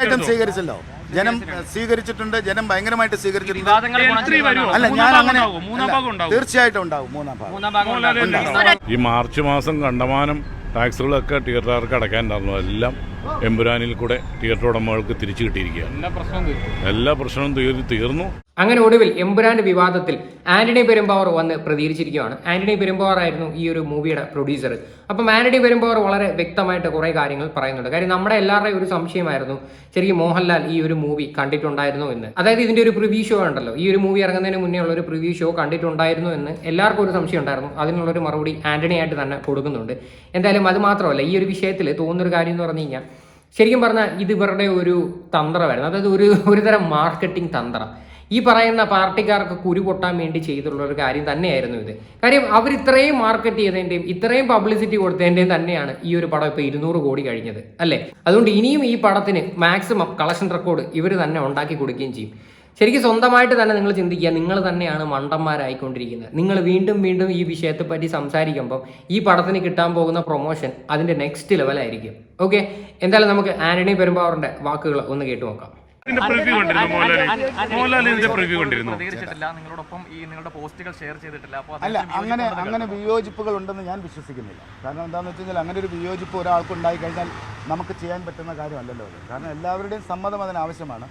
ആയിട്ടും സ്വീകരിച്ചല്ലോ. ജനം സ്വീകരിച്ചിട്ടുണ്ട്. ജനം ഭയങ്കരമായിട്ട് സ്വീകരിച്ചിട്ടുണ്ട്. അല്ല ഞാൻ അങ്ങനെ മൂന്നാം ഭാഗം ഉണ്ടാവും. തീർച്ചയായിട്ടും ഉണ്ടാവും മൂന്നാം ഭാഗം. ഈ മാർച്ച് മാസം കണ്ടമാനം ടാക്സുകളൊക്കെ തിയേറ്ററുകാർക്ക് അടയ്ക്കാനുണ്ടായിരുന്നു എല്ലാം എമ്പുരാനിൽ കൂടെ തിയേറ്റർ ഉടമകൾക്ക് തിരിച്ചു കിട്ടിയിരിക്കുകയാണ്. എല്ലാ പ്രശ്നവും തീർന്നു. അങ്ങനെ ഒടുവിൽ എമ്പുരാന്റെ വിവാദത്തിൽ ആന്റണി പെരുമ്പാവർ വന്ന് പ്രതികരിച്ചിരിക്കുകയാണ്. ആന്റണി പെരുമ്പാവർ ആയിരുന്നു ഈ ഒരു മൂവിയുടെ പ്രൊഡ്യൂസർ അപ്പം ആന്റണി പെരുമ്പാവർ വളരെ വ്യക്തമായിട്ട് കുറേ കാര്യങ്ങൾ പറയുന്നുണ്ട്. കാര്യം നമ്മുടെ എല്ലാവരുടെയും ഒരു സംശയമായിരുന്നു ശരിക്കും മോഹൻലാൽ ഈ ഒരു മൂവി കണ്ടിട്ടുണ്ടായിരുന്നു എന്ന്. അതായത് ഇതിന്റെ ഒരു പ്രിവ്യൂ ഷോ ഉണ്ടല്ലോ. ഈ ഒരു മൂവി ഇറങ്ങുന്നതിന് മുന്നേ ഉള്ള ഒരു പ്രിവ്യൂ ഷോ കണ്ടിട്ടുണ്ടായിരുന്നു എന്ന് എല്ലാവർക്കും ഒരു സംശയം ഉണ്ടായിരുന്നു. അതിനുള്ളൊരു മറുപടി ആന്റണി ആയിട്ട് തന്നെ കൊടുക്കുന്നുണ്ട്. എന്തായാലും അത് മാത്രമല്ല ഈ ഒരു വിഷയത്തിൽ തോന്നുന്നൊരു കാര്യം എന്ന് പറഞ്ഞു കഴിഞ്ഞാൽ ശരിക്കും പറഞ്ഞാൽ ഇത് ഇവരുടെ ഒരു തന്ത്രമായിരുന്നു. അതായത് ഒരു ഒരു തരം മാർക്കറ്റിംഗ് തന്ത്രം. ഈ പറയുന്ന പാർട്ടിക്കാർക്ക് കുരു പൊട്ടാൻ വേണ്ടി ചെയ്തിട്ടുള്ള ഒരു കാര്യം തന്നെയായിരുന്നു ഇത്. കാര്യം അവർ ഇത്രയും മാർക്കറ്റ് ചെയ്തതിന്റെയും ഇത്രയും പബ്ലിസിറ്റി കൊടുത്തതിന്റെയും തന്നെയാണ് ഈ ഒരു പടം ഇപ്പോൾ ഇരുന്നൂറ് കോടി കഴിഞ്ഞത് അല്ലേ? അതുകൊണ്ട് ഇനിയും ഈ പടത്തിന് മാക്സിമം കളക്ഷൻ റെക്കോർഡ് ഇവർ തന്നെ ഉണ്ടാക്കി കൊടുക്കുകയും ചെയ്യും. ശരിക്കും സ്വന്തമായിട്ട് തന്നെ നിങ്ങൾ ചിന്തിക്കുക നിങ്ങൾ തന്നെയാണ് മണ്ടന്മാരായിക്കൊണ്ടിരിക്കുന്നത്. നിങ്ങൾ വീണ്ടും വീണ്ടും ഈ വിഷയത്തെ പറ്റി സംസാരിക്കുമ്പം ഈ പടത്തിന് കിട്ടാൻ പോകുന്ന പ്രൊമോഷൻ അതിന്റെ നെക്സ്റ്റ് ലെവലായിരിക്കും ഓക്കെ എന്തായാലും നമുക്ക് ആന്റണി പെരുമ്പാവറിന്റെ വാക്കുകൾ ഒന്ന് കേട്ടു നോക്കാം ഇതിന്റെ പ്രിവ്യൂ കണ്ടിരുന്നു മോഹൻലാൽ മോഹൻലാൽ ഇതിന്റെ പ്രിവ്യൂ കണ്ടിരുന്നു. പ്രതികരിച്ചിട്ടില്ല. നിങ്ങളോടൊപ്പം ഈ നിങ്ങളുടെ പോസ്റ്റുകൾ ഷെയർ ചെയ്തിട്ടില്ല. അപ്പോൾ അല്ല അങ്ങനെ അങ്ങനെ വിയോജിപ്പുകൾ ഉണ്ടെന്ന് ഞാൻ വിശ്വസിക്കുന്നില്ല. കാരണം എന്താണെന്ന് വെച്ച് കഴിഞ്ഞാൽ അങ്ങനെ ഒരു വിയോജിപ്പ് ഒരാൾക്ക് ഉണ്ടായി കഴിഞ്ഞാൽ നമുക്ക് ചെയ്യാൻ പറ്റുന്ന കാര്യമല്ലല്ലോ അത്. കാരണം എല്ലാവരുടെയും സമ്മതം അതിന് ആവശ്യമാണ്.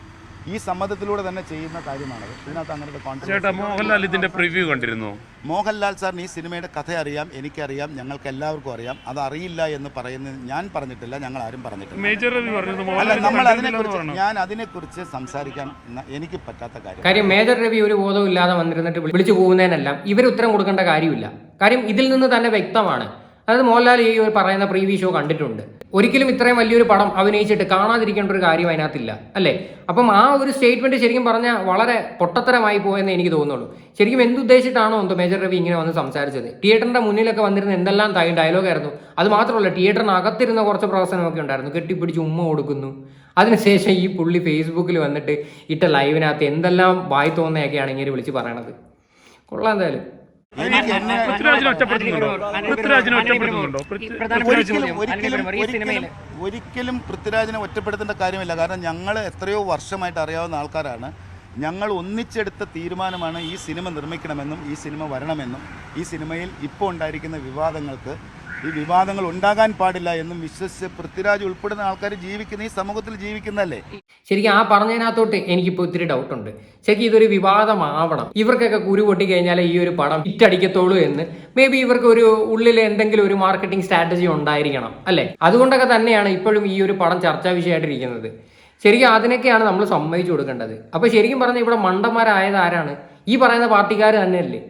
ഈ സമ്മതത്തിലൂടെ തന്നെ ചെയ്യുന്ന കാര്യമാണത് ഇതിനകത്ത് അങ്ങനെ ഒരു മോഹൻലാൽ ഇതിന്റെ പ്രിവ്യൂ കണ്ടിരുന്നു. മോഹൻലാൽ സാറിന് ഈ സിനിമയുടെ കഥ അറിയാം എനിക്കറിയാം ഞങ്ങൾക്ക് എല്ലാവർക്കും അറിയാം. അത് അറിയില്ല എന്ന് പറയുന്നത് ഞാൻ പറഞ്ഞിട്ടില്ല ഞങ്ങൾ ആരും പറഞ്ഞിട്ടില്ല. മേജർ രവി പറഞ്ഞത് അല്ല മോഹൻലാൽ നമ്മൾ അതിനെക്കുറിച്ച് ഞാൻ അതിനെക്കുറിച്ച് സംസാരിക്കാൻ എനിക്ക് പറ്റാത്ത കാര്യം. കാര്യം മേജർ രവി ഒരു ബോധവും ഇല്ലാതെ വന്നിരുന്നിട്ട് വിളിച്ചു പോകുന്നതിനെല്ലാം ഇവർ ഉത്തരം കൊടുക്കേണ്ട കാര്യമില്ല. കാര്യം ഇതിൽ നിന്ന് തന്നെ വ്യക്തമാണ്. അതായത് മോഹൻലാൽ ഈ ഒരു പറയുന്ന പ്രീവി ഷോ കണ്ടിട്ടുണ്ട്. ഒരിക്കലും ഇത്രയും വലിയൊരു പടം അഭിനയിച്ചിട്ട് കാണാതിരിക്കേണ്ട ഒരു കാര്യം അതിനകത്തില്ല അല്ലേ? അപ്പം ആ ഒരു സ്റ്റേറ്റ്മെന്റ് ശരിക്കും പറഞ്ഞാൽ വളരെ പൊട്ടത്തരമായി പോയെന്ന് എനിക്ക് തോന്നുള്ളൂ ശരിക്കും എന്തുദ്ദേശിച്ചിട്ടാണോ എന്തോ മേജർ രവി ഇങ്ങനെ വന്ന് സംസാരിച്ചത്? തിയേറ്ററിന്റെ മുന്നിലൊക്കെ വന്നിരുന്ന എന്തെല്ലാം തൈ ഡയലോഗായിരുന്നു അത് മാത്രമല്ല തിയേറ്ററിന് അകത്തിരുന്ന കുറച്ച് പ്രവർത്തനമൊക്കെ ഉണ്ടായിരുന്നു. കെട്ടിപ്പിടിച്ച് ഉമ്മ കൊടുക്കുന്നു. അതിനുശേഷം ഈ പുള്ളി ഫേസ്ബുക്കിൽ വന്നിട്ട് ഇട്ട ലൈവിനകത്ത് എന്തെല്ലാം വായി തോന്നുന്നതൊക്കെയാണ് ഇങ്ങനെ വിളിച്ച് പറയണത്. കൊള്ളാം എന്തായാലും. പൃഥ്വിരാജിനെ ഒറ്റപ്പെടുത്തുന്നുണ്ടോ പൃഥ്വിരാജിനെ ഒറ്റപ്പെടുത്തുന്നുണ്ടോ ഒരിക്കലും ഒരിക്കലും ഒരിക്കലും ഒരിക്കലും പൃഥ്വിരാജിനെ ഒറ്റപ്പെടുത്തേണ്ട കാര്യമില്ല കാരണം ഞങ്ങൾ എത്രയോ വർഷമായിട്ട് അറിയാവുന്ന ആൾക്കാരാണ് ഞങ്ങൾ ഒന്നിച്ചെടുത്ത തീരുമാനമാണ് ഈ സിനിമ നിർമ്മിക്കണമെന്നും ഈ സിനിമ വരണമെന്നും ഈ സിനിമയിൽ ഇപ്പോൾ ഉണ്ടായിരിക്കുന്ന വിവാദങ്ങൾക്ക് ഈ വിവാദങ്ങൾ ഉണ്ടാകാൻ പാടില്ല എന്നും വിശ്വസിച്ച് പൃഥ്വിരാജ് ഉൾപ്പെടുന്ന ആൾക്കാർ ജീവിക്കുന്ന ഈ സമൂഹത്തിൽ ജീവിക്കുന്നല്ലേ ശരിക്കും ആ പറഞ്ഞതിനകത്തോട്ട് എനിക്കിപ്പോൾ ഇത്തിരി ഡൗട്ട് ഉണ്ട്. ശരിക്കും ഇതൊരു വിവാദമാവണം. ഇവർക്കൊക്കെ കുരു പൊട്ടി കഴിഞ്ഞാൽ ഈ ഒരു പടം ഇറ്റടിക്കത്തോളൂ എന്ന്. മേ ബി ഇവർക്ക് ഒരു ഉള്ളിൽ എന്തെങ്കിലും ഒരു മാർക്കറ്റിംഗ് സ്ട്രാറ്റജി ഉണ്ടായിരിക്കണം അല്ലേ? അതുകൊണ്ടൊക്കെ തന്നെയാണ് ഇപ്പോഴും ഈ ഒരു പടം ചർച്ചാ വിഷയമായിട്ടിരിക്കുന്നത്. ശരിക്കും അതിനൊക്കെയാണ് നമ്മൾ സമ്മതിച്ചു കൊടുക്കേണ്ടത്. അപ്പോൾ ശരിക്കും പറഞ്ഞാൽ ഇവിടെ മണ്ടന്മാരായത് ആരാണ്? ഈ പറയുന്ന പാർട്ടിക്കാർ തന്നെയല്ലേ.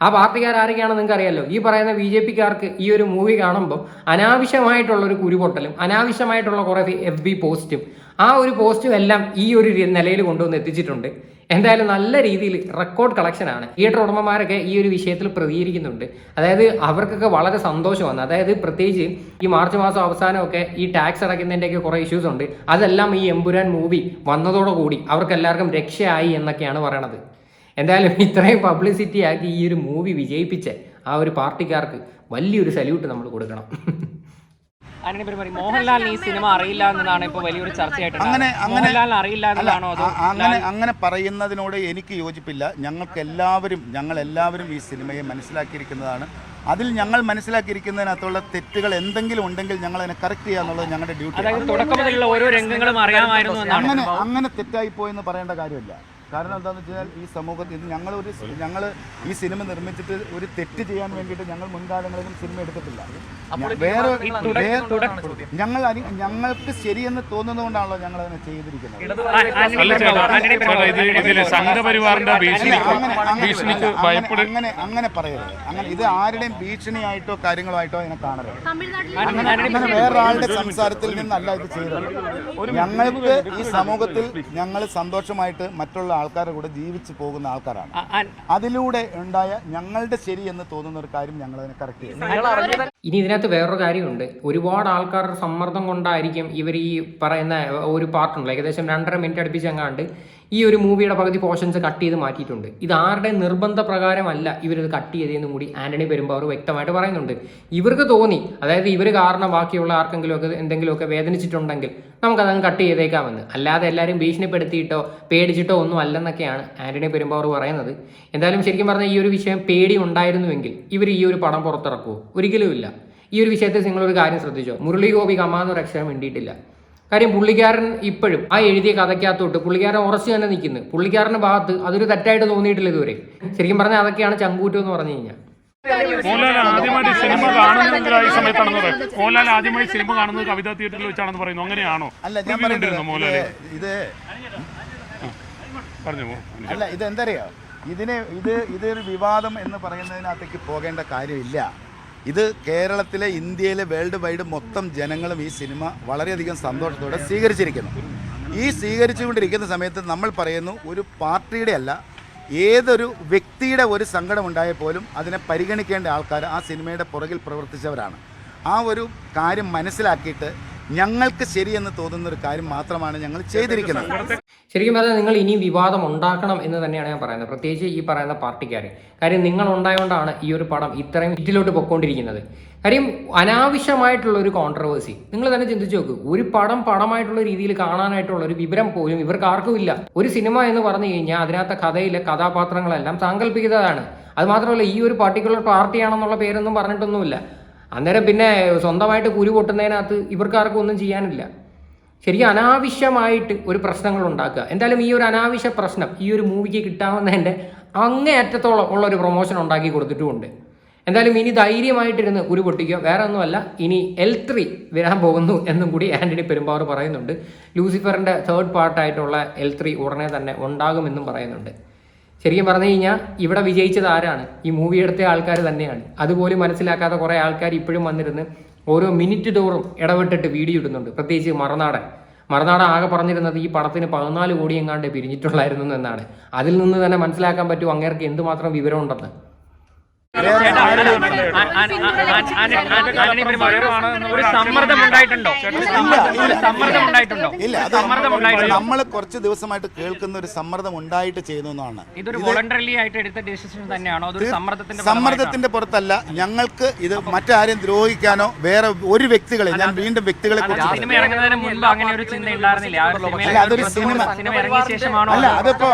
ആ പാർട്ടിക്കാർ ആരൊക്കെയാണെന്ന് നിങ്ങൾക്ക് അറിയാലോ ഈ പറയുന്ന ബി ജെ പിക്കാർക്ക് ഈ ഒരു മൂവി കാണുമ്പോൾ അനാവശ്യമായിട്ടുള്ള ഒരു കുരുപൊട്ടലും അനാവശ്യമായിട്ടുള്ള കുറേ എഫ് ബി പോസ്റ്റും ആ ഒരു പോസ്റ്റും എല്ലാം ഈ ഒരു നിലയിൽ കൊണ്ടുവന്ന് എത്തിച്ചിട്ടുണ്ട്. എന്തായാലും നല്ല രീതിയിൽ റെക്കോർഡ് കളക്ഷനാണ് തിയേറ്റർ ഉടമമാരൊക്കെ ഈ ഒരു വിഷയത്തിൽ പ്രതികരിക്കുന്നുണ്ട്. അതായത് അവർക്കൊക്കെ വളരെ സന്തോഷമാണ്. അതായത് പ്രത്യേകിച്ച് ഈ മാർച്ച് മാസം അവസാനമൊക്കെ ഈ ടാക്സ് അടയ്ക്കുന്നതിന്റെയൊക്കെ കുറേ ഇഷ്യൂസ് ഉണ്ട്. അതെല്ലാം ഈ എമ്പുരാൻ മൂവി വന്നതോടുകൂടി അവർക്ക് എല്ലാവർക്കും രക്ഷയായി എന്നൊക്കെയാണ് പറയണത്. എന്തായാലും ഇത്രയും പബ്ലിസിറ്റി ആക്കി ഈ ഒരു മൂവി വിജയിപ്പിച്ച ആ ഒരു പാർട്ടിക്കാർക്ക് വലിയൊരു സല്യൂട്ട് നമ്മൾ കൊടുക്കണം. മോഹൻലാലിന് ഈ സിനിമ അറിയില്ല എന്നതാണ് ഇപ്പോൾ വലിയൊരു ചർച്ചയായിട്ട് അങ്ങനെ അങ്ങനെ മോഹൻലാലിന് അറിയില്ല എന്നതാണോ അങ്ങനെ അങ്ങനെ പറയുന്നതിനോട് എനിക്ക് യോജിപ്പില്ല. ഞങ്ങൾക്ക് എല്ലാവരും ഞങ്ങൾ എല്ലാവരും ഈ സിനിമയെ മനസ്സിലാക്കിയിരിക്കുന്നതാണ്. അതിൽ ഞങ്ങൾ മനസ്സിലാക്കിയിരിക്കുന്നതിനകത്തുള്ള തെറ്റുകൾ എന്തെങ്കിലും ഉണ്ടെങ്കിൽ ഞങ്ങൾ അതിനെ കറക്റ്റ് ചെയ്യുക എന്നുള്ളത് ഞങ്ങളുടെ ഡ്യൂട്ടി അങ്ങനെ അങ്ങനെ തെറ്റായി പോയെന്ന് പറയേണ്ട കാര്യമില്ല. കാരണം എന്താണെന്ന് വെച്ചാൽ ഈ സമൂഹത്തിൽ ഇത് ഞങ്ങൾ ഒരു ഞങ്ങൾ ഈ സിനിമ നിർമ്മിച്ചിട്ട് ഒരു തെറ്റ് ചെയ്യാൻ വേണ്ടിയിട്ട് ഞങ്ങൾ മുൻകാലങ്ങളിലും സിനിമ എടുത്തിട്ടില്ല. വേറെ ഞങ്ങൾ ഞങ്ങൾക്ക് ശരിയെന്ന് തോന്നുന്നതുകൊണ്ടാണല്ലോ ഞങ്ങൾ അതിനെ ചെയ്തിരിക്കുന്നത് അങ്ങനെ- അങ്ങനെ- ഭീഷണിക്ക് അങ്ങനെ- അങ്ങനെ അങ്ങനെ പറയരുത്. അങ്ങനെ ഇത് ആരുടെയും ഭീഷണിയായിട്ടോ കാര്യങ്ങളോ ആയിട്ടോ അതിനെ കാണരുത്. അങ്ങനെ വേറൊരാളുടെ സംസാരത്തിൽ നിന്നല്ല ഇത് ചെയ്തത്. ഞങ്ങൾക്ക് ഈ സമൂഹത്തിൽ ഞങ്ങൾ സന്തോഷമായിട്ട് മറ്റുള്ള ആൾക്കാരുടെ കൂടെ ജീവിച്ചു പോകുന്ന ആൾക്കാരാണ്. അതിലൂടെ ഉണ്ടായ ഞങ്ങളുടെ ശരി എന്ന് തോന്നുന്ന ഒരു കാര്യം ഞങ്ങൾ അതിനെ കറക്റ്റ് ചെയ്യുന്നു ഇനി ഇതിനകത്ത് വേറൊരു കാര്യമുണ്ട്. ഒരുപാട് ആൾക്കാരുടെ സമ്മർദ്ദം കൊണ്ടായിരിക്കും ഇവർ ഈ പറയുന്ന ഒരു പാർട്ടുണ്ട് ഏകദേശം രണ്ടര മിനിറ്റ് അടുപ്പിച്ച് അങ്ങാണ്ട് ഈ ഒരു മൂവിയുടെ പകുതി പോർഷൻസ് കട്ട് ചെയ്ത് മാറ്റിയിട്ടുണ്ട്. ഇത് ആരുടെ നിർബന്ധ പ്രകാരമല്ല ഇവരിത് കട്ട് ചെയ്തതെന്നും കൂടി ആന്റണി പെരുമ്പാവൂർ വ്യക്തമായിട്ട് പറയുന്നുണ്ട്. ഇവർക്ക് തോന്നി അതായത് ഇവർ കാരണം ബാക്കിയുള്ള ആർക്കെങ്കിലുമൊക്കെ എന്തെങ്കിലുമൊക്കെ വേദനിച്ചിട്ടുണ്ടെങ്കിൽ നമുക്കതങ്ങ് കട്ട് ചെയ്തേക്കാമെന്ന്. അല്ലാതെ എല്ലാവരും ഭീഷണിപ്പെടുത്തിയിട്ടോ പേടിച്ചിട്ടോ ഒന്നും അല്ലെന്നൊക്കെയാണ് ആന്റണി പെരുമ്പാവൂർ പറയുന്നത്. എന്തായാലും ശരിക്കും പറഞ്ഞാൽ ഈ ഒരു വിഷയം പേടി ഉണ്ടായിരുന്നുവെങ്കിൽ ഇവർ ഈ ഒരു പടം പുറത്തിറക്കുമോ ഒരിക്കലുമില്ല. ഈ ഒരു വിഷയത്തിൽ നിങ്ങളൊരു കാര്യം ശ്രദ്ധിച്ചോ? മുരളി ഗോപി കമാന്നൊരു അക്ഷരം വേണ്ടിയിട്ടില്ല കാര്യം പുള്ളിക്കാരൻ ഇപ്പോഴും ആ എഴുതിയ കഥയ്ക്കകത്തോട്ട് പുള്ളിക്കാരൻ ഉറച്ചു തന്നെ നിൽക്കുന്നു. പുള്ളിക്കാരന്റെ ഭാഗത്ത് അതൊരു തെറ്റായിട്ട് തോന്നിയിട്ടില്ല ഇതുവരെ. ശരിക്കും പറഞ്ഞാൽ അതൊക്കെയാണ് ചങ്കൂറ്റം എന്ന് പറഞ്ഞു കഴിഞ്ഞാൽ. മോഹൻലാൽ ആദ്യമായിട്ട് സിനിമ കാണുന്നത് ഈ സമയത്താണെന്ന് പറയുന്നത് മോഹൻലാൽ ആദ്യമായി സിനിമ കാണുന്നത് കവിതാ തിയേറ്ററിൽ വെച്ചാണെന്ന് പറയുന്നു. അങ്ങനെയാണോ? മോഹൻലാൽ. ഇത് പറഞ്ഞു അല്ല ഇത് എന്തറിയോ ഇതിനെ ഇത് ഇതൊരു വിവാദം എന്ന് പറയുന്നതിനകത്തേക്ക് പോകേണ്ട കാര്യമില്ല. ഇത് കേരളത്തിലെ ഇന്ത്യയിലെ വേൾഡ് വൈഡ് മൊത്തം ജനങ്ങളും ഈ സിനിമ വളരെയധികം സന്തോഷത്തോടെ സ്വീകരിച്ചിരിക്കുന്നു. ഈ സ്വീകരിച്ചുകൊണ്ടിരിക്കുന്ന സമയത്ത് നമ്മൾ പറയുന്നു ഒരു പാർട്ടിയുടെ അല്ല ഏതൊരു വ്യക്തിയുടെ ഒരു സങ്കടം ഉണ്ടായാൽ പോലും അതിനെ പരിഗണിക്കേണ്ട ആൾക്കാർ ആ സിനിമയുടെ പുറകിൽ പ്രവർത്തിച്ചവരാണ്. ആ ഒരു കാര്യം മനസ്സിലാക്കിയിട്ട് ഞങ്ങൾക്ക് ശരിയെന്ന് തോന്നുന്ന ഒരു കാര്യം മാത്രമാണ് ഞങ്ങൾ ചെയ്തിരിക്കുന്നത്. ശരിക്കും പറഞ്ഞാൽ നിങ്ങൾ ഇനി വിവാദം ഉണ്ടാക്കണം എന്ന് തന്നെയാണ് ഞാൻ പറയുന്നത്. പ്രത്യേകിച്ച് ഈ പറയുന്ന പാർട്ടിക്കാർ കാര്യം നിങ്ങൾ ഉണ്ടായതുകൊണ്ടാണ് ഈ ഒരു പടം ഇത്രയും ഇതിലോട്ട് പൊക്കോണ്ടിരിക്കുന്നത്. കാര്യം അനാവശ്യമായിട്ടുള്ള ഒരു കോൺട്രവേഴ്സി നിങ്ങൾ തന്നെ ചിന്തിച്ചു നോക്ക്. ഒരു പടം പടമായിട്ടുള്ള രീതിയിൽ കാണാനായിട്ടുള്ള ഒരു വിവരം പോലും ഇവർക്ക് ആർക്കും ഇല്ല. ഒരു സിനിമ എന്ന് പറഞ്ഞു കഴിഞ്ഞാൽ അതിനകത്തെ കഥയിലെ കഥാപാത്രങ്ങളെല്ലാം സാങ്കല്പികതാണ് അത് മാത്രമല്ല ഈ ഒരു പർട്ടിക്കുലർ പാർട്ടിയാണെന്നുള്ള പേരൊന്നും പറഞ്ഞിട്ടൊന്നുമില്ല. അന്നേരം പിന്നെ സ്വന്തമായിട്ട് കുരു പൊട്ടുന്നതിനകത്ത് ഇവർക്കാർക്കും ഒന്നും ചെയ്യാനില്ല. ശരിക്കും അനാവശ്യമായിട്ട് ഒരു പ്രശ്നങ്ങൾ ഉണ്ടാക്കുക. എന്തായാലും ഈ ഒരു അനാവശ്യ പ്രശ്നം ഈ ഒരു മൂവിക്ക് കിട്ടാവുന്നതിന്റെ അങ്ങേയറ്റത്തോളം ഉള്ള ഒരു പ്രൊമോഷൻ ഉണ്ടാക്കി കൊടുത്തിട്ടുമുണ്ട്. എന്തായാലും ഇനി ധൈര്യമായിട്ടിരുന്ന് ഉരു പൊട്ടിക്കുക. വേറെ ഒന്നുമല്ല ഇനി എൽ ത്രീ വരാൻ പോകുന്നു എന്നും കൂടി ആന്റണി പെരുമ്പാവൂർ പറയുന്നുണ്ട്. ലൂസിഫറിന്റെ തേർഡ് പാർട്ടായിട്ടുള്ള എൽ ത്രീ ഉടനെ തന്നെ ഉണ്ടാകുമെന്നും പറയുന്നുണ്ട്. ശരിക്കും പറഞ്ഞു കഴിഞ്ഞാൽ ഇവിടെ വിജയിച്ചത് ആരാണ്? ഈ മൂവി എടുത്ത ആൾക്കാർ തന്നെയാണ്. അതുപോലെ മനസ്സിലാക്കാത്ത കുറേ ആൾക്കാർ ഇപ്പോഴും വന്നിരുന്ന് ഓരോ മിനിറ്റ് തോറും ഇടപെട്ടിട്ട് വീഡിയോ ഇടുന്നുണ്ട്. പ്രത്യേകിച്ച് മറുനാടൻ. മറുനാടൻ ആകെ പറഞ്ഞിരുന്നത് ഈ പടത്തിന് പതിനാല് കോടി എങ്ങാണ്ട് പിരിഞ്ഞിട്ടുള്ളായിരുന്നു എന്നാണ്. അതിൽ നിന്ന് തന്നെ മനസ്സിലാക്കാൻ പറ്റും അങ്ങേർക്ക് എന്തുമാത്രം വിവരമുണ്ടെന്ന്. ഒരു സമ്മർദ്ദം ഉണ്ടായിട്ടുണ്ടോ ഒരു സമ്മർദ്ദം ഉണ്ടായിട്ടുണ്ടോ ഇല്ല അത് നമ്മൾ കുറച്ച് ദിവസമായിട്ട് കേൾക്കുന്ന ഒരു സമ്മർദ്ദം ഉണ്ടായിട്ട് ചെയ്യുന്നു എന്നാണ് ഇതൊരു വോളണ്ടറിലി ആയിട്ട് എടുത്ത ഡിസിഷൻ തന്നെയാണോ അതൊരു സമ്മർദ്ദത്തിന്റെ സമ്മർദ്ദത്തിന്റെ പുറത്തല്ല ഞങ്ങൾക്ക് ഇത് മറ്റാരെയും ദ്രോഹിക്കാനോ വേറെ ഒരു വ്യക്തികളെ ഞാൻ വീണ്ടും വ്യക്തികളെ സിനിമ ഇറങ്ങുന്നതിന് മുൻപ് അങ്ങനെ ഒരു ചിന്ത ഉണ്ടായിരുന്നില്ല അതൊരു സിനിമ- സിനിമ ഇറങ്ങിയ ശേഷമാണോ അല്ല അതിപ്പോ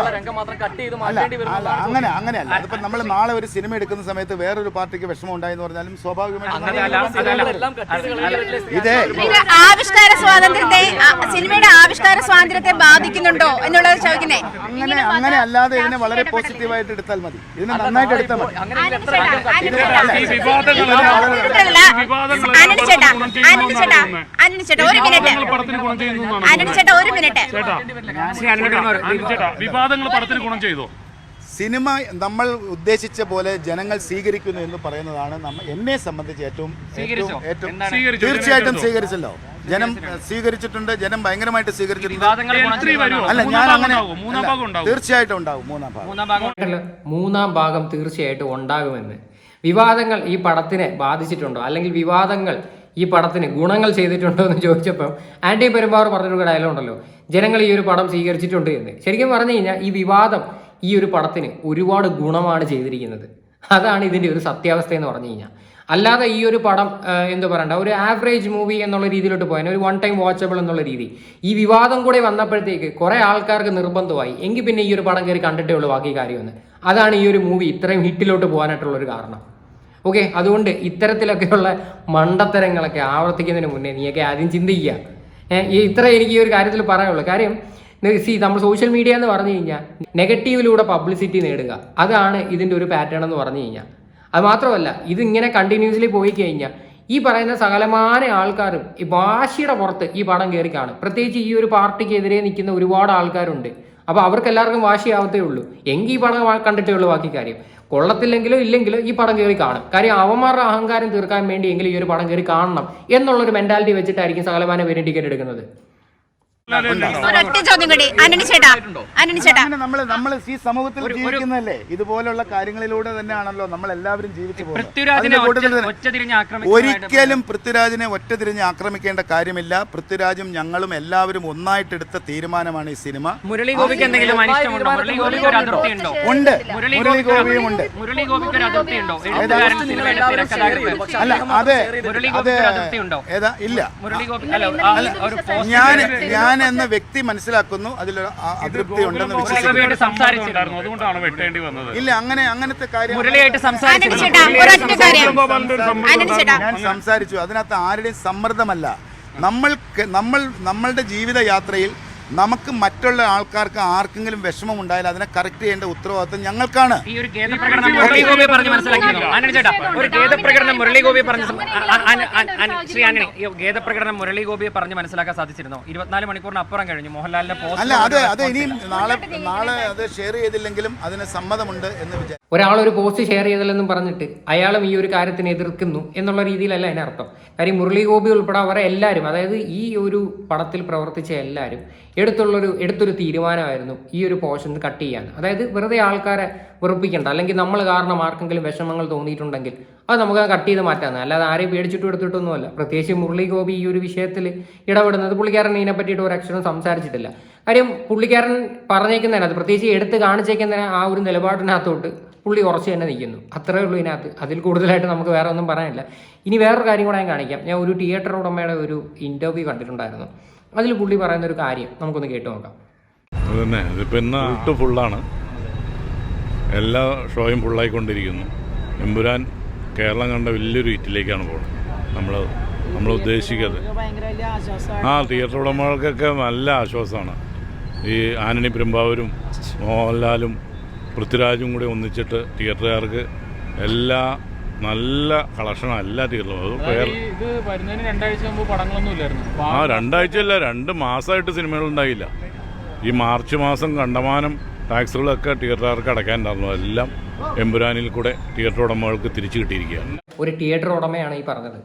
അങ്ങനെ അങ്ങനെയല്ല അതിപ്പോ നമ്മൾ നാളെ ഒരു സിനിമ എടുക്കുന്ന സമയത്ത് വേറൊരു പാർട്ടിക്ക് വിഷമം ഉണ്ടായെന്ന് പറഞ്ഞാലും സ്വാഭാവികമായിട്ടും ഇതേ ഇത് ആവിഷ്കാര സ്വാതന്ത്ര്യത്തെ ആ, സിനിമയുടെ ആവിഷ്കാര സ്വാതന്ത്ര്യത്തെ ബാധിക്കുന്നുണ്ടോ എന്നുള്ളത് ചോദിക്കുന്നേ. അങ്ങനെ അങ്ങനെ അല്ലാതെ ഇതിനെ വളരെ പോസിറ്റീവായിട്ട് എടുത്താൽ മതി. ഇതിനെ നന്നായിട്ട് എടുത്താൽ മതി. ഒരു മിനിറ്റ്. വിവാദങ്ങൾ പടത്തിന് ഗുണം ചെയ്യുന്നതാണ് ആന്റണി ചേട്ടാ ഒരു മിനിറ്റ്. വിവാദങ്ങൾ പടത്തിന് ഗുണം ചെയ്തോ? സിനിമ നമ്മൾ ഉദ്ദേശിച്ച പോലെ ജനങ്ങൾ സ്വീകരിക്കുന്നു എന്ന് പറയുന്നതാണ് നമ്മ എന്നെ സംബന്ധിച്ച് ഏറ്റവും ഏറ്റവും തീർച്ചയായിട്ടും സ്വീകരിച്ചല്ലോ ജനം സ്വീകരിച്ചിട്ടുണ്ട്. ജനം ഭയങ്കരമായിട്ട് സ്വീകരിച്ചിട്ടുണ്ട്. അല്ല ഞാൻ അങ്ങനെ മൂന്നാം ഭാഗം ഉണ്ടാവും? തീർച്ചയായിട്ടും ഉണ്ടാവും. മൂന്നാം ഭാഗം. മൂന്നാം ഭാഗം കേട്ടല്ലോ? മൂന്നാം ഭാഗം തീർച്ചയായിട്ടും ഉണ്ടാകുമെന്ന്. വിവാദങ്ങൾ ഈ പടത്തിനെ ബാധിച്ചിട്ടുണ്ടോ? അല്ലെങ്കിൽ വിവാദങ്ങൾ ഈ പടത്തിന് ഗുണങ്ങൾ ചെയ്തിട്ടുണ്ടോ എന്ന് ചോദിച്ചപ്പോൾ ആന്റി പെരുമ്പാവൂർ പറഞ്ഞൊരു ഡയലോഗ് ഉണ്ടല്ലോ. ജനങ്ങൾ ഈ ഒരു പടം സ്വീകരിച്ചിട്ടുണ്ട് എന്ന്. ശരിക്കും പറഞ്ഞു കഴിഞ്ഞാൽ ഈ വിവാദം ഈ ഒരു പടത്തിന് ഒരുപാട് ഗുണമാണ് ചെയ്തിരിക്കുന്നത്. അതാണ് ഇതിന്റെ ഒരു സത്യാവസ്ഥ എന്ന് പറഞ്ഞു കഴിഞ്ഞാൽ. അല്ലാതെ ഈ ഒരു പടം എന്ത് പറയണ്ട ഒരു ആവറേജ് മൂവി എന്നുള്ള രീതിയിലോട്ട് പോയാൽ ഒരു വൺ ടൈം വാച്ചബിൾ എന്നുള്ള രീതി. ഈ വിവാദം കൂടെ വന്നപ്പോഴത്തേക്ക് കുറേ ആൾക്കാർക്ക് നിർബന്ധമായി എങ്കിൽ പിന്നെ ഈ ഒരു പടം കയറി കണ്ടിട്ടേ ഉള്ളൂ ബാക്കി കാര്യമെന്ന്. അതാണ് ഈ ഒരു മൂവി ഇത്രയും ഹിറ്റിലോട്ട് പോകാനായിട്ടുള്ള ഒരു കാരണം. ഓക്കെ അതുകൊണ്ട് ഇത്തരത്തിലൊക്കെയുള്ള മണ്ടത്തരങ്ങളൊക്കെ ആവർത്തിക്കുന്നതിന് മുന്നേ നീയൊക്കെ ആദ്യം ചിന്തിക്കുക. ഈ ഇത്ര എനിക്ക് ഈ ഒരു കാര്യത്തിൽ പറയാനുള്ളൂ. കാര്യം സി നമ്മൾ സോഷ്യൽ മീഡിയ എന്ന് പറഞ്ഞു കഴിഞ്ഞാൽ നെഗറ്റീവിലൂടെ പബ്ലിസിറ്റി നേടുക. അതാണ് ഇതിന്റെ ഒരു പാറ്റേൺ എന്ന് പറഞ്ഞു കഴിഞ്ഞാൽ അത് മാത്രമല്ല ഇതിങ്ങനെ കണ്ടിന്യൂസ്ലി പോയി കഴിഞ്ഞാൽ ഈ പറയുന്ന സകലമാന ആൾക്കാരും ഈ വാശിയുടെ പുറത്ത് ഈ പടം കയറി കാണും. പ്രത്യേകിച്ച് ഈ ഒരു പാർട്ടിക്കെതിരെ നിൽക്കുന്ന ഒരുപാട് ആൾക്കാരുണ്ട്. അപ്പോൾ അവർക്ക് എല്ലാവർക്കും വാശിയാവത്തേ ഉള്ളൂ. എങ്കിൽ ഈ പടം കണ്ടിട്ടേ ഉള്ളൂ ബാക്കി കാര്യം. കൊള്ളത്തില്ലെങ്കിലോ ഇല്ലെങ്കിലോ ഈ പടം കയറി കാണും. കാര്യം അവന്മാരുടെ അഹങ്കാരം തീർക്കാൻ വേണ്ടി എങ്കിലും ഈ ഒരു പടം കയറി കാണണം എന്നുള്ളൊരു മെന്റാലിറ്റി വെച്ചിട്ടായിരിക്കും സകലമാന പേര് ടിക്കറ്റ് എടുക്കുന്നത്. ഒരൊറ്റ ചോദ്യം കൂടി. ആന്റണി ചേട്ടാ ആന്റണി ചേട്ടാ. അങ്ങനെ നമ്മൾ നമ്മൾ ഈ സമൂഹത്തിൽ ജീവിക്കുന്നല്ലേ ഇതുപോലുള്ള കാര്യങ്ങളിലൂടെ തന്നെയാണല്ലോ നമ്മൾ എല്ലാവരും ജീവിച്ചു ഒരിക്കലും പൃഥ്വിരാജിനെ ഒറ്റ തിരിഞ്ഞ് ആക്രമിക്കേണ്ട കാര്യമില്ല. പൃഥ്വിരാജും ഞങ്ങളും എല്ലാവരും ഒന്നായിട്ടെടുത്ത തീരുമാനമാണ് ഈ സിനിമ. മുരളി ഗോപിക്ക് എന്തെങ്കിലും ഉണ്ട് മുരളി ഗോപിയും ഉണ്ട്? മുരളി ഗോപിക്ക് ഒരു അതിർത്തി ഉണ്ടോ? അല്ല അതെ. ഏതാ? ഇല്ല. ഞാൻ ഞാൻ ഞാൻ എന്ന വ്യക്തി മനസ്സിലാക്കുന്നു. അതിൽ അതൃപ്തി ഉണ്ടെന്ന് വിശ്വസിക്കുന്നു. ഇല്ല അങ്ങനെ അങ്ങനത്തെ കാര്യം ഞാൻ സംസാരിച്ചു. അതിനകത്ത് ആരുടെയും സമ്മർദ്ദമല്ല. നമ്മൾ നമ്മൾ നമ്മളുടെ ജീവിത യാത്രയിൽ നമുക്ക് മറ്റുള്ള ആൾക്കാർക്ക് ആർക്കെങ്കിലും വിഷമം ഉണ്ടായാൽ അതിനെ കറക്റ്റ് ചെയ്യേണ്ട ഉത്തരവാദിത്വം ഞങ്ങൾക്കാണ്. ഈ ഒരു ഖേദപ്രകടനം മുരളി ഗോപി പറഞ്ഞ് മനസ്സിലാക്കിയിരുന്നു ആന്റണി ചേട്ടാ ഒരു ഖേദപ്രകടനം പറഞ്ഞ് ശ്രീ ആന്റണി ഈ ഖേദപ്രകടനം പറഞ്ഞ് മനസ്സിലാക്കാൻ സാധിച്ചിരുന്നോ? ഇരുപത്തിനാല് മണിക്കൂറിന് അപ്പുറം കഴിഞ്ഞു മോഹൻലാലിന്റെ അല്ല അത് അത് പോസ്റ്റ് ഇനിയും നാളെ നാളെ അത് ഷെയർ ചെയ്തില്ലെങ്കിലും അതിന് സമ്മതമുണ്ട് എന്ന് വിചാരിച്ചു ഒരാൾ ഒരു പോസ്റ്റ് ഷെയർ ചെയ്തല്ലെന്നും പറഞ്ഞിട്ട് അയാളും ഈ ഒരു കാര്യത്തിന് എതിർക്കുന്നു എന്നുള്ള രീതിയിലല്ല അതിനർത്ഥം കാര്യം മുരളി ഗോപി ഉൾപ്പെടെ അവരെ എല്ലാവരും അതായത് ഈ ഒരു പടത്തിൽ പ്രവർത്തിച്ച എല്ലാവരും എടുത്തുള്ളൊരു എടുത്തൊരു തീരുമാനമായിരുന്നു ഈ ഒരു പോർഷൻ കട്ട് ചെയ്യാൻ. അതായത് വെറുതെ ആൾക്കാരെ വെറുപ്പിക്കേണ്ട അല്ലെങ്കിൽ നമ്മൾ കാരണം ആർക്കെങ്കിലും വിഷമങ്ങൾ തോന്നിയിട്ടുണ്ടെങ്കിൽ അത് നമുക്ക് കട്ട് ചെയ്ത് മാറ്റാന്ന്. അല്ലാതെ ആരെയും പേടിച്ചിട്ടും എടുത്തിട്ടൊന്നുമല്ല. പ്രത്യേകിച്ച് മുരളി ഗോപി ഈ ഒരു വിഷയത്തിൽ ഇടപെടുന്നത് പുള്ളിക്കാരൻ ഇതിനെ പറ്റിയിട്ട് ഒരു അക്ഷരം സംസാരിച്ചിട്ടില്ല. കാര്യം പുള്ളിക്കാരൻ പറഞ്ഞേക്കുന്നതിനകത്ത് പ്രത്യേകിച്ച് എടുത്ത് കാണിച്ചേക്കുന്നതിന് ആ ഒരു നിലപാടിനകത്തോട്ട് പുള്ളി ഉറച്ചു തന്നെ നിൽക്കുന്നു. അത്രേ ഉള്ളൂ ഇതിനകത്ത്. അതിൽ കൂടുതലായിട്ട് നമുക്ക് വേറെ ഒന്നും പറയാനില്ല. ഇനി വേറൊരു കാര്യം കൂടെ ഞാൻ കാണിക്കാം. ഞാൻ ഒരു തിയേറ്റർ ഉടമയുടെ ഒരു ഇന്റർവ്യൂ കണ്ടിട്ടുണ്ടായിരുന്നു. അതിൽ പുള്ളി പറയുന്ന ഒരു കാര്യം നമുക്കൊന്ന് കേട്ട് നോക്കാം. ഫുള്ളാണ് എല്ലാ ഷോയും ഫുള്ളായിക്കൊണ്ടിരിക്കുന്നു എമ്പുരാൻ കേരളം കണ്ട വലിയൊരു ഹിറ്റിലേക്കാണ് പോകുന്നത്. നമ്മൾ നമ്മൾ ഉദ്ദേശിക്കുന്നത്. ആ തിയേറ്റർ ഉടമകൾക്കൊക്കെ നല്ല ആശ്വാസമാണ്. ഈ ആനണി പെരുമ്പാവൂരും മോഹൻലാലും പൃഥ്വിരാജും കൂടി ഒന്നിച്ചിട്ട് തിയേറ്ററുകാർക്ക് എല്ലാ നല്ല കളക്ഷനാണ് എല്ലാ തിയേറ്ററിലും ആ വരുന്നതിന് രണ്ടാഴ്ച അല്ല രണ്ടാഴ്ചയല്ല രണ്ട് മാസമായിട്ട് സിനിമകൾ ഉണ്ടായില്ല. ഈ മാർച്ച് മാസം കണ്ടമാനം ടാക്സുകളൊക്കെ തിയേറ്ററുകാർക്ക് അടയ്ക്കാനുണ്ടായിരുന്നു എല്ലാം എമ്പുരാനിൽ കൂടെ തിയേറ്റർ ഉടമകൾക്ക് തിരിച്ചു കിട്ടിയിരിക്കുകയാണ്. ഒരു തിയേറ്റർ ഉടമയാണ് ഈ പറഞ്ഞത്.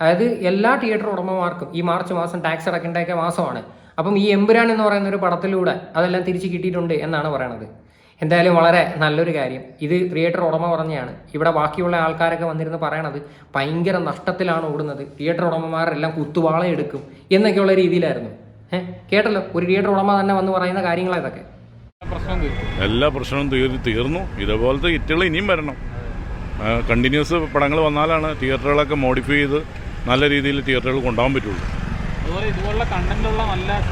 അതായത് എല്ലാ തിയേറ്റർ ഉടമമാർക്കും ഈ മാർച്ച് മാസം ടാക്സ് അടക്കേണ്ടൊക്കെ മാസമാണ്. അപ്പം ഈ എമ്പുരാൻ എന്ന് പറയുന്ന ഒരു പടത്തിലൂടെ അതെല്ലാം തിരിച്ചു കിട്ടിയിട്ടുണ്ട് എന്നാണ് പറയണത്. എന്തായാലും വളരെ നല്ലൊരു കാര്യം. ഇത് തിയേറ്റർ ഉടമ പറഞ്ഞാണ് ഇവിടെ ബാക്കിയുള്ള ആൾക്കാരൊക്കെ വന്നിരുന്ന് പറയണത് ഭയങ്കര നഷ്ടത്തിലാണ് ഓടുന്നത്. തിയേറ്റർ ഉടമമാരെല്ലാം കുത്തുവാള എടുക്കും എന്നൊക്കെയുള്ള രീതിയിലായിരുന്നു. ഏഹ് കേട്ടല്ലോ? ഒരു തിയേറ്റർ ഉടമ തന്നെ വന്ന് പറയുന്ന കാര്യങ്ങളാ ഇതൊക്കെ. എല്ലാ പ്രശ്നവും തീർന്നു തീർന്നു. ഇതേപോലത്തെ ഹിറ്റുകൾ ഇനിയും വരണം. കണ്ടിന്യൂസ് പടങ്ങൾ വന്നാലാണ് തിയേറ്ററുകളൊക്കെ മോഡിഫൈ ചെയ്ത് നല്ല രീതിയിൽ തിയേറ്ററുകൾ കൊണ്ടുപോകാൻ പറ്റുള്ളൂ.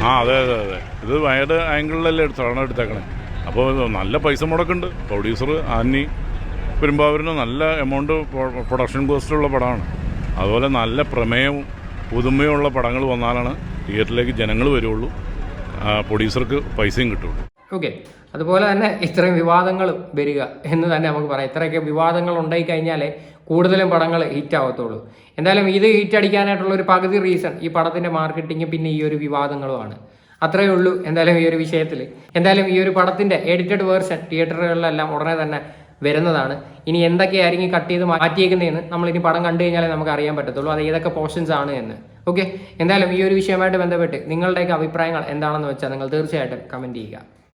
ആ അതെ അതെ അതെ. ഇത് വയർഡ് ആംഗിളിലല്ലേ എടുത്താണ് എടുത്തേക്കണേ? അപ്പോൾ നല്ല പൈസ മുടക്കുണ്ട് പ്രൊഡ്യൂസർ ആന്നി പെരുമ്പാവൂരിന് നല്ല എമൗണ്ട് പ്രൊഡക്ഷൻ കോസ്റ്റുള്ള പടമാണ്. അതുപോലെ നല്ല പ്രമേയവും പുതുമയുള്ള പടങ്ങൾ വന്നാലാണ് തിയേറ്ററിലേക്ക് ജനങ്ങൾ വരുള്ളൂ. പ്രൊഡ്യൂസർക്ക് പൈസയും കിട്ടുള്ളൂ. ഓക്കെ. അതുപോലെ തന്നെ ഇത്രയും വിവാദങ്ങൾ വരിക എന്ന് തന്നെ നമുക്ക് പറയാം. ഇത്രയൊക്കെ വിവാദങ്ങൾ ഉണ്ടായി കഴിഞ്ഞാലേ കൂടുതലും പടങ്ങൾ ഹിറ്റ് ആവത്തുള്ളൂ. എന്തായാലും ഇത് ഹിറ്റ് അടിക്കാനായിട്ടുള്ള ഒരു പകുതി റീസൺ ഈ പടത്തിന്റെ മാർക്കറ്റിംഗ് പിന്നെ ഈ ഒരു വിവാദങ്ങളുമാണ്. അത്രയേ ഉള്ളൂ എന്തായാലും ഈ ഒരു വിഷയത്തിൽ എന്തായാലും ഈ ഒരു പടത്തിന്റെ എഡിറ്റഡ് വേർഷൻ തിയേറ്ററുകളിലെല്ലാം ഉടനെ തന്നെ വരുന്നതാണ്. ഇനി എന്തൊക്കെയായിരിക്കും കട്ട് ചെയ്ത് മാറ്റിയേക്കുന്നതെന്ന് നമ്മൾ ഇനി പടം കണ്ടു കഴിഞ്ഞാലേ നമുക്ക് അറിയാൻ പറ്റത്തുള്ളൂ. അത് ഏതൊക്കെ പോർഷൻസ് ആണ് എന്ന്. ഓക്കെ എന്തായാലും ഈ ഒരു വിഷയമായിട്ട് ബന്ധപ്പെട്ട് നിങ്ങളുടെയൊക്കെ അഭിപ്രായങ്ങൾ എന്താണെന്ന് വെച്ചാൽ നിങ്ങൾ തീർച്ചയായിട്ടും കമന്റ് ചെയ്യുക.